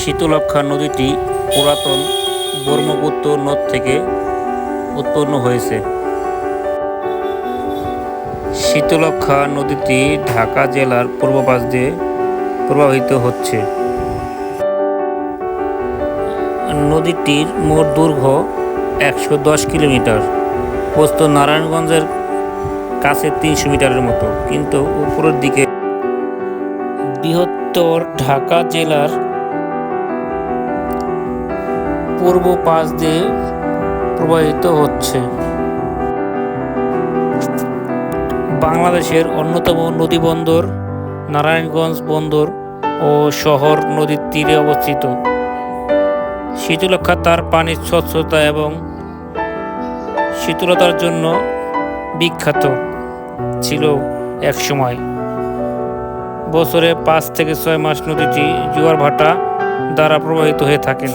শীতলক্ষা নদীটি পুরাতন ব্রহ্মপুত্র নদ থেকে উৎপন্ন হয়েছে। শীতলক্ষা নদীটি ঢাকা জেলার পূর্ব পাশ দিয়ে প্রবাহিত হচ্ছে। নদীটির মোট দৈর্ঘ্য একশো দশ কিলোমিটার। পোস্ত নারায়ণগঞ্জের কাছে তিনশো মিটারের মতো। কিন্তু উপরের দিকে বৃহত্তর ঢাকা জেলার পূর্ব পাশ দিয়ে প্রবাহিত হচ্ছে। বাংলাদেশের অন্যতম নদী বন্দর নারায়ণগঞ্জ বন্দর ও শহর নদীর তীরে অবস্থিত। শীতলক্ষা তার পানির স্বচ্ছতা এবং শীতলতার জন্য বিখ্যাত ছিল এক সময় বছরে পাঁচ থেকে ছয় মাস নদীটি জোয়ার ভাটা দ্বারা প্রবাহিত হয়ে থাকেন।